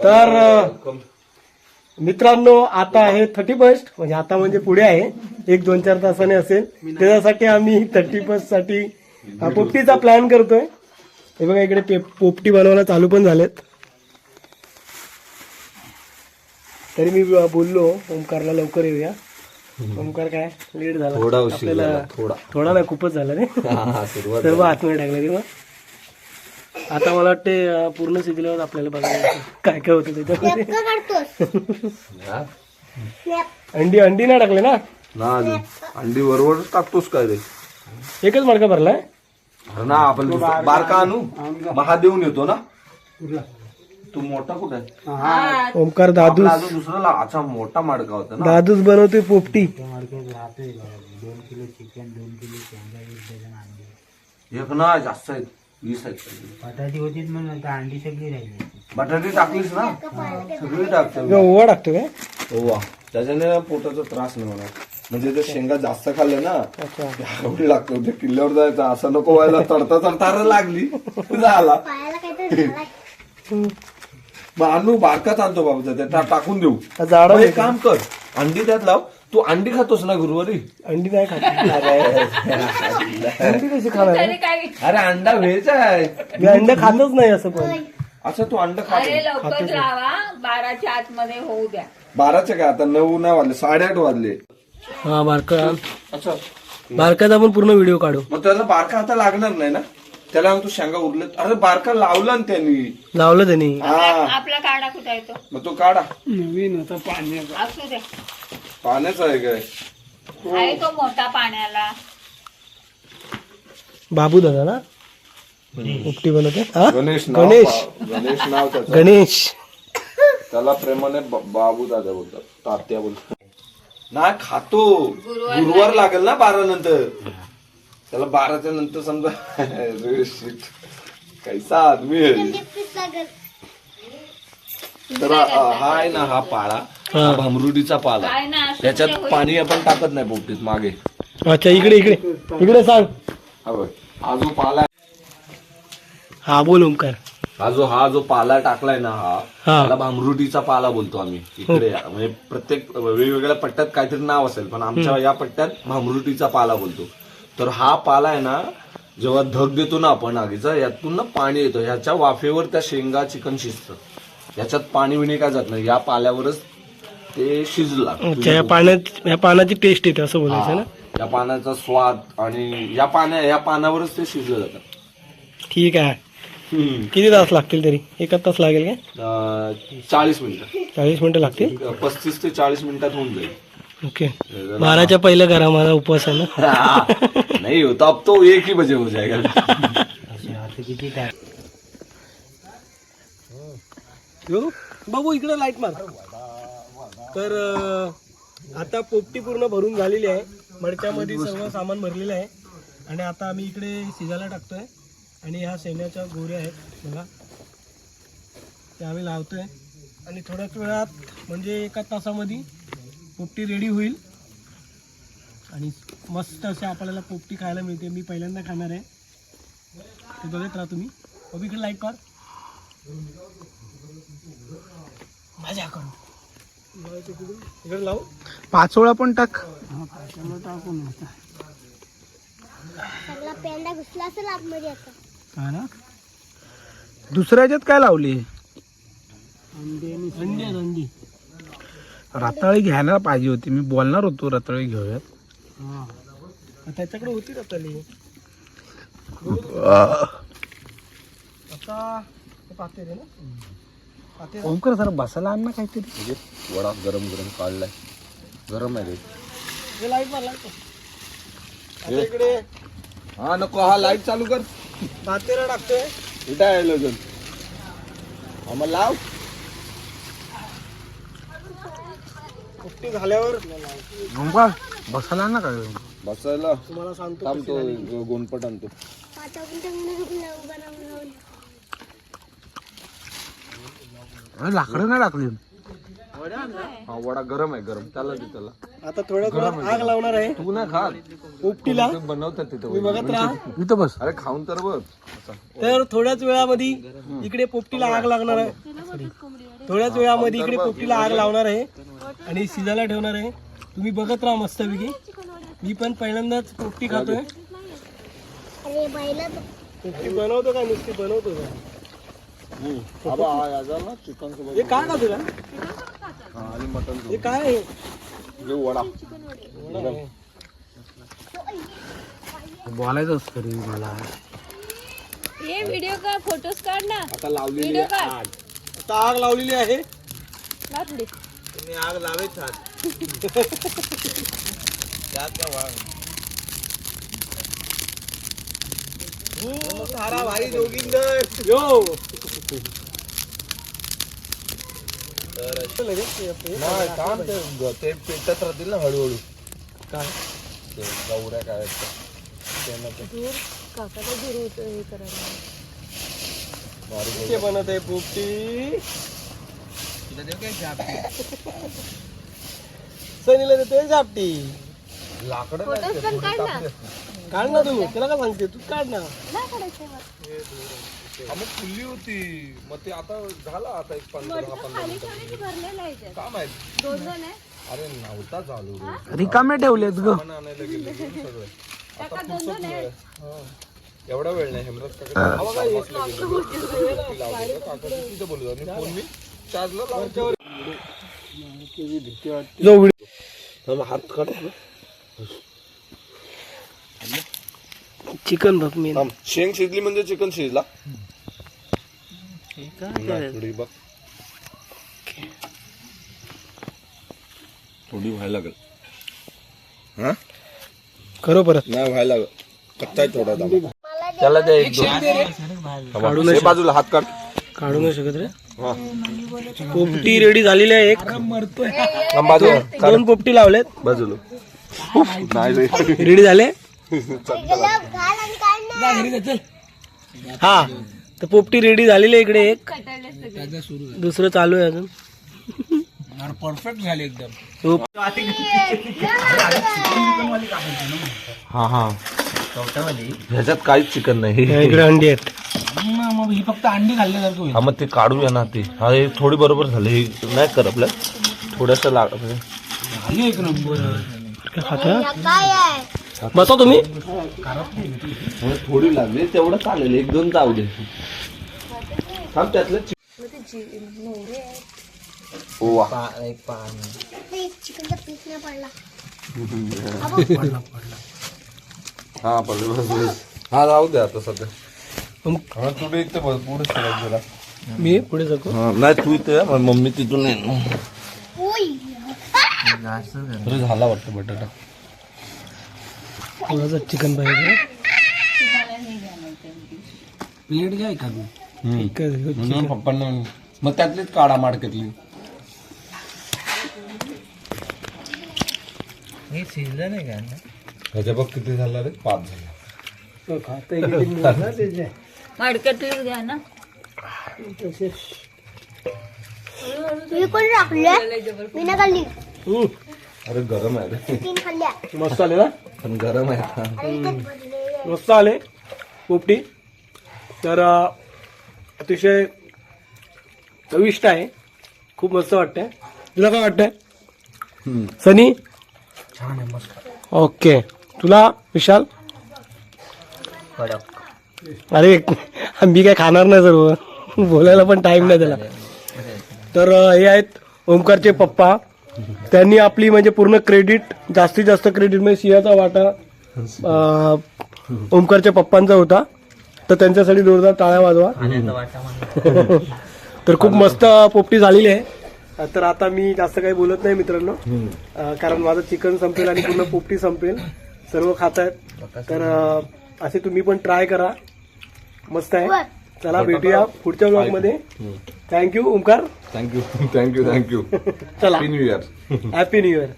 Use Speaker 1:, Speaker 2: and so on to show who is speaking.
Speaker 1: तर मित्रांनो आता आहे थर्टी फर्स्ट म्हणजे आता म्हणजे पुढे आहे. एक दोन चार तासाने असेल. त्याच्यासाठी आम्ही थर्टी फर्स्टसाठी पोपटीचा प्लॅन करतोय. हे बघा इकडे पोपटी बनवायला चालू पण झालेत. तरी मी बोललो ओमकारला लवकर येऊया. ओमकार काय? लेट झाला.
Speaker 2: थोडा थोडा.
Speaker 1: थोडा नाही खूपच झाला रे.
Speaker 2: हा, सुरुवात
Speaker 1: सर्व आतमध्ये टाकलं रे मग आता मला वाटते पूर्ण शिकल्यावर आपल्याला बघायला काय काय होतं त्याच्यामध्ये
Speaker 2: हा?
Speaker 1: अंडी अंडी नाही टाकले ना?
Speaker 2: ना अजून. अंडी बरोबर टाकतोस काय रे
Speaker 1: एकच मडका भरलाय?
Speaker 2: ना आपण बारका आणू. महादेवून येतो ना? तू मोठा कुठे?
Speaker 1: ओमकार
Speaker 2: अजून दुसरा ला- अच्छा मोठा माडका होता ना?
Speaker 1: दादूस बनवतोय पोपटी.
Speaker 2: एक ना जास्त आहेत. वीस आहेत काहीतरी.
Speaker 3: बटाटी होतीच म्हणून आता अंडी सगळी राहिली.
Speaker 2: बटाटे टाकलीस ना? सगळी टाकते.
Speaker 1: का ओवा टाकतो काय?
Speaker 2: हो वा त्याच्याने पोटाचा त्रास नाही होणार. म्हणजे ते शेंगा जास्त खाल्ले ना
Speaker 1: अच्छा.
Speaker 2: आवडी लागतो. ते किल्ल्यावर जायचं. असं नको व्हायला. चढता चढता लागली. झाला. मग आणू बारकाच आणतो बाबा. ते टा- टाकून देऊ. काम कर. अंडी त्यात लाव. तू अंडी खातोस ना गुरुवारी?
Speaker 1: अंडी नाही खात. अंडी कशी खाणार?
Speaker 2: अरे अंडा व्हेज आहे.
Speaker 1: मी अंडे खातच नाही असं पण.
Speaker 2: अच्छा तू अंड खात
Speaker 4: लवकर लावा बाराच्या आतमध्ये होऊ द्या.
Speaker 2: बाराचे काय? आता नऊ नाही वाजले. साडेआठ वाजले.
Speaker 1: हा बारका.
Speaker 2: अच्छा.
Speaker 1: बारकाचा पण पूर्ण व्हिडिओ काढू.
Speaker 2: मग त्याला बारका आता लागणार नाही ना? त्याला मग तू शेंगा उरले अरे बारका लावला ना त्यांनी.
Speaker 1: लावलं त्यांनी.
Speaker 2: हा.
Speaker 4: आपला काढा कुठे येतो
Speaker 2: मग तो काढा.
Speaker 4: असू दे.
Speaker 2: पाण्याचा आहे काय?
Speaker 4: आहे तो मोठा पाण्याला.
Speaker 1: बाबू दादा ना? पोपटी बनवते? हा?
Speaker 2: गणेश नाव
Speaker 1: गणेश.
Speaker 2: पा- गणेश नाव त्याचं.
Speaker 1: गणेश.
Speaker 2: त्याला प्रेमाने ब- बाबू दादा बोलतात. तात्या बोलतात. नाही खातो. गुरुवार लागेल ना बारा नंतर? त्याला बाराच्या नंतर समजा अरे shit. कैसा आदमी आहे. तर हा हा आहे ना हा पाळा. हा. भामरुडीचा पाला.
Speaker 4: काय ना असं
Speaker 2: त्याच्यात पाणी आपण टाकत नाही पोपटीत मागे.
Speaker 1: अच्छा इकडे इकडे. इकडे सांग.
Speaker 2: हा बघ. हा जो पाला आहे,
Speaker 1: हा बोल ओमकार
Speaker 2: हा जो हा जो पाला टाकलाय ना हा
Speaker 1: हा.
Speaker 2: त्याला भामरुटीचा पाला बोलतो आम्ही. इकडे म्हणजे प्रत्येक वेगवेगळ्या पट्ट्यात काहीतरी नाव असेल पण आमच्या या पट्ट्यात भामरुटीचा पाला बोलतो. तर हा पाला आहे ना जेव्हा धग देतो ना आपण आगीचा यातून ना पाणी येतं. ह्याच्या वाफेवर त्या शेंगा चिकन शिजतं. याच्यात पाणी बिणी काय जात नाही. या पाल्यावरच ते शिजला.
Speaker 1: अच्छा या पाण्यात या पानाची टेस्ट येते असं बोलायचं ना?
Speaker 2: या पाण्याचा स्वाद आणि या पाण्या या पानावरच ते शिजलं जातं.
Speaker 1: ठीक आहे. किती तास लागतील तरी? एकच तास लागेल काय?
Speaker 2: अं, चाळीस मिनिटं.
Speaker 1: चाळीस मिनिटं लागतील?
Speaker 2: पस्तीस ते चाळीस मिनिटात होऊन जाईल.
Speaker 1: ओके. बाराच्या पहिल्या घरा माझा उपवास आहे ना?
Speaker 2: नहीं होता अब तो एक ही बजे हो जाएगा
Speaker 3: आता किती टाक
Speaker 1: यो, बाबू इकडे लाइट मार. तर आता पोपटी पूर्ण भरून झालेली आहे. मडक्यामध्ये सर्व सामान भरलेलं आहे. आणि आता आम्ही इकडे शिजायला टाकतोय. आणि ह्या शेण्याच्या गोऱ्या आहेत. बघा. त्या आम्ही लावतोय. आणि थोड्याच वेळात म्हणजे एका तासामध्ये पोपटी रेडी होईल. आणि मस्त असे आपल्याला पोपटी खायला मिळते. मी पहिल्यांदा खाणार आहे. ते बघत राहा तुम्ही. इकडे लाइट मार माझ्या करू. इकडे लावू
Speaker 5: पाचोळा पण टाक.
Speaker 6: सगळा पेंडा घुसला असेल आतमध्ये आता.
Speaker 5: हा ना? दुसऱ्या ह्याच्यात काय लावली? रताळी घ्यायला पाहिजे होती. मी बोलणार होतो रताळी घेऊयात.
Speaker 1: त्याच्याकडे होती तली आता हे आहे ना?
Speaker 5: ओमकर सर बसायला आण ना काहीतरी.
Speaker 2: वडा गरम गरम काढलाय. गरम आहे रे.
Speaker 1: हे लाइट मार लाइट मार. आता इकडे.
Speaker 2: हा नको हा लाइट चालू कर.
Speaker 1: पातेला टाकतोय.
Speaker 2: इटा आहे अजून आम्हाला लाव.
Speaker 1: झाल्यावर.
Speaker 5: ओमकार बसायला आण ना काय?
Speaker 2: बसायला.
Speaker 1: तुम्हाला सांगतो
Speaker 2: थांबतो गोनपट आणतो
Speaker 6: पाच मिनिटं म्हणून उभं राहून राहून
Speaker 5: अरे लाकडं नाही टाकली
Speaker 2: हा वडा गरम आहे गरम. त्याला दे त्याला.
Speaker 1: आता थोड्या वेळात आग लावणार आहे.
Speaker 2: तू ना खा
Speaker 1: पोपटीला
Speaker 2: ते बनवतात तिथं
Speaker 1: तुम्ही बघत राहा.
Speaker 5: इथं बस.
Speaker 2: अरे खाऊन तर बघ.
Speaker 1: तर थोड्याच वेळामध्ये इकडे पोपटीला आग लागणार आहे. थोड्याच वेळामध्ये इकडे पोपटीला आग लावणार आहे. आणि शिजायला ठेवणार आहे. तुम्ही बघत राहा मस्तपैकी मी पण पहिल्यांदाच पोपटी खातोय.
Speaker 6: अरे बैला
Speaker 1: पोपटी बनवतो का नुसती? बनवतो का? हे काय का तुला हे काय आहे?
Speaker 2: वडा.
Speaker 5: बोलायचं असतं रे मला.
Speaker 4: ये व्हिडिओ का फोटोज काढ ना.
Speaker 2: आता लावलेली आहे
Speaker 4: काढ.
Speaker 2: आग.
Speaker 1: आता आग लावलेली आहे.
Speaker 4: ना
Speaker 2: तुम्ही आग लावेच आहात त्यात का वाघ? सारा भाई जोगिंदर.
Speaker 1: यो
Speaker 2: नाही काम ते ते पेटत राहतील ना हळूहळू
Speaker 1: काय
Speaker 2: ते गौऱ्या काय असतात. त्यांना ते
Speaker 1: बनत आहे पोपटी सनीला देतोय झापटी
Speaker 2: लाकडं नाही ते, थोडी
Speaker 1: काढ ना तुम्ही त्याला काय सांगते? तू काढ ना.
Speaker 2: हा, मग फुलली होती. मग ते आता झाला आता एक पंधरा दहा पंधरा मिनिटं. का माहीत? अरे नव्हता चालू रे.
Speaker 5: रिकामे ठेवलेत ग.
Speaker 2: सामान आणायला गेले म्हणून सगळं. आता. हा. एवढा वेळ नाही हेमराज काका. होता. आणि फोन मी चार्जला लावायच्या
Speaker 1: जो व्हिडिओ हात काढ चिकन बघ मी.
Speaker 2: थांब. शेंग शिजली म्हणजे चिकन शिजला? नाही, थोडी बघ. थोडी व्हायला लागल. हा?
Speaker 1: खरो परत.
Speaker 2: नाही व्हायला लागल. कच्चा आहे थोडा दाबा. त्याला द्या एक दोन. हे बाजूला हात काढ.
Speaker 1: काढू नाही शकत रे.
Speaker 2: हा.
Speaker 1: पोपटी रेडी झालेली आहे एक.
Speaker 2: थांब बाजूला.
Speaker 1: दोन पोपटी लावलेत.
Speaker 2: बाजूला. नाही रे.
Speaker 1: रेडी झाले?
Speaker 6: काढ
Speaker 1: हा तर पोपटी रेडी झालेली आहे इकडे एक. दुसरं चालू आहे अजून.
Speaker 5: परफेक्ट झाले एकदम.
Speaker 2: हा हा. ह्याच्यात काहीच चिकन नाही.
Speaker 1: इकडे अंडी आहेत.
Speaker 5: मग ही फक्त अंडी खाल्ल्यासारखं होईल.
Speaker 2: हा मग ते काढूया ना ते. हा हे थोडी बरोबर झाले. हे नाही कर आपल्या थोडस लाग
Speaker 5: झाली एक नंबर
Speaker 1: काय खाता बसा तुम्ही.
Speaker 2: थोडी लागली तेवढं चालेल. एक दोन जाऊ दे. थांब त्यातलं.
Speaker 6: चिकनचा पीस नाही पडला.
Speaker 2: हा. पडलं बस बस. हा राहू दे आता सध्या.
Speaker 1: मग
Speaker 2: हा तुला इथे शिरायचं जरा.
Speaker 1: मी पुढे जातो.
Speaker 2: हा, नाही तू इथे मम्मी तिथून. अरे झाला वाटतं बटाटा.
Speaker 1: थोडासा चिकन पाहिजे?
Speaker 5: प्लेट घ्या एखादी.
Speaker 2: म्हणून पप्पांना मग त्यातलीच काढा माडक्यातली
Speaker 3: हे शिजलं नाही का?
Speaker 2: ह्याच्या बघ किती झाला रे? पाच झाला.
Speaker 1: खाता
Speaker 4: घ्या ना.
Speaker 6: मी कोण टाकले मी ना खाल्ली.
Speaker 2: अरे गरम आहे रे.
Speaker 6: तीन खाल्ल्या.
Speaker 1: मस्त आले ना?
Speaker 2: पण गरम आहे
Speaker 1: मस्त आले. पोपटी तर अतिशय चविष्ट आहे. खूप मस्त वाटतंय. तुला काय वाटतंय? सनी?
Speaker 5: छान आहे मस्त.
Speaker 1: ओके. तुला विशाल? अरे मी काय खाणार नाही सर्व. बोलायला पण टाइम नाही त्याला. तर हे आहेत ओमकारचे पप्पा. त्यांनी आपली म्हणजे पूर्ण क्रेडिट जास्तीत जास्त क्रेडिट म्हणजे सिंहाचा वाटा ओमकारच्या पप्पांचा होता. तर त्यांच्यासाठी जोरदार टाळ्या वाजवा. तर खूप मस्त पोपटी झालेली आहे. तर आता मी जास्त काही बोलत नाही मित्रांनो. कारण माझं चिकन संपेल आणि पूर्ण पोपटी संपेल. सर्व खात आहेत. तर असे तुम्ही पण ट्राय करा. मस्त आहे. चला भेटूया पुढच्या ब्लॉगमध्ये. Thank you Omkar
Speaker 2: thank you thank you thank you
Speaker 1: चला.
Speaker 2: Happy new year
Speaker 1: happy new year